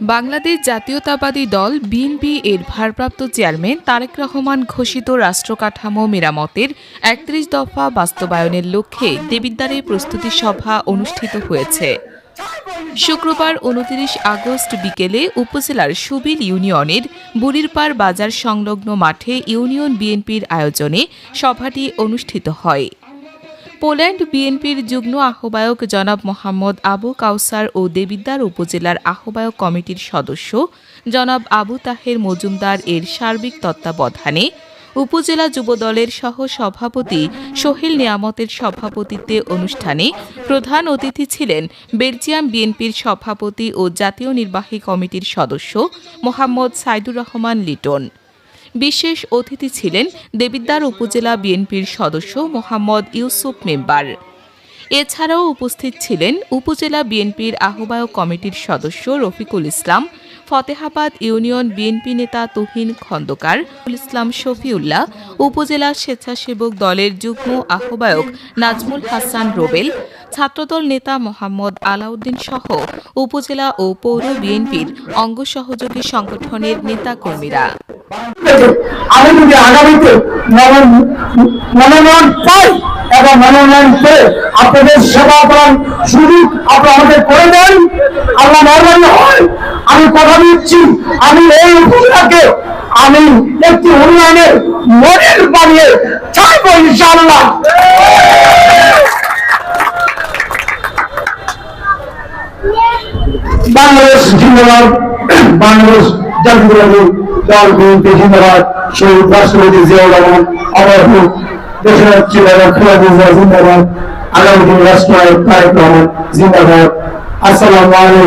বাংলাদেশ জাতীয়তাবাদী দল বিএনপি এর ভারপ্রাপ্ত চেয়ারম্যান তারেক রহমান ঘোষিত রাষ্ট্রকাঠামো মেরামতের একত্রিশ দফা বাস্তবায়নের লক্ষ্যে দেবিদ্বারে প্রস্তুতি সভা অনুষ্ঠিত হয়েছে। শুক্রবার উনত্রিশ আগস্ট বিকেলে উপজেলার সুবিল ইউনিয়নের বুড়িরপাড় বাজার সংলগ্ন মাঠে ইউনিয়ন বিএনপির আয়োজনে সভাটি অনুষ্ঠিত হয়। পোল্যান্ড বিএনপির যুগ্ম আহ্বায়ক জনাব মোহাম্মদ আবু কাউসার ও দেবিদ্বার উপজেলার আহ্বায়ক কমিটির সদস্য জনাব আবু তাহের মজুমদার এর সার্বিক তত্ত্বাবধানে উপজেলা যুবদলের সহ সভাপতি সোহেল নিয়ামতের সভাপতিত্বে অনুষ্ঠানে প্রধান অতিথি ছিলেন বেলজিয়াম বিএনপির সভাপতি ও জাতীয় নির্বাহী কমিটির সদস্য মোহাম্মদ সাইদুর রহমান লিটন। বিশেষ অতিথি ছিলেন দেবিদ্বার উপজেলা বিএনপির সদস্য মোহাম্মদ ইউসুফ মেম্বার। এছাড়াও উপস্থিত ছিলেন উপজেলা বিএনপির আহ্বায়ক কমিটির সদস্য রফিকুল ইসলাম, ফতেহাবাদ ইউনিয়ন বিএনপি নেতা তুহিন খন্দকার ইসলাম শফিউল্লাহ, উপজেলা স্বেচ্ছাসেবক দলের যুগ্ম আহ্বায়ক নাজমুল হাসান রোবেল, ছাত্রদল নেতা মোহাম্মদ আলাউদ্দিন সহ উপজেলা ও পৌর বিএনপির অঙ্গ সহযোগী সংগঠনের নেতাকর্মীরা। যদি আগামীতে এবং মনোনয়ন পেয়ে আপনাদের সেবা করার সুযোগ আপনারা আমাকে করে দেন। আল্লাহ মেহরবানি হয়। আমি কথা দিচ্ছি, আমি এই উপজেলাকে আমি একটি উন্নয়নের মডেল বানিয়ে ছাড়বো ইনশাআল্লাহ। বাংলাদেশ জিন্দাবাদ, বাংলাদেশ জাতীয়তাবাদী দল জিন্দাবাদ, শহীদ রাষ্ট্রপতি রহমান নেত্রী খালেদা জিন্দাবাদ। আগামী দিন রাষ্ট্রনায়ক তারেক রহমান জিন্দাবাদ। আসসালামু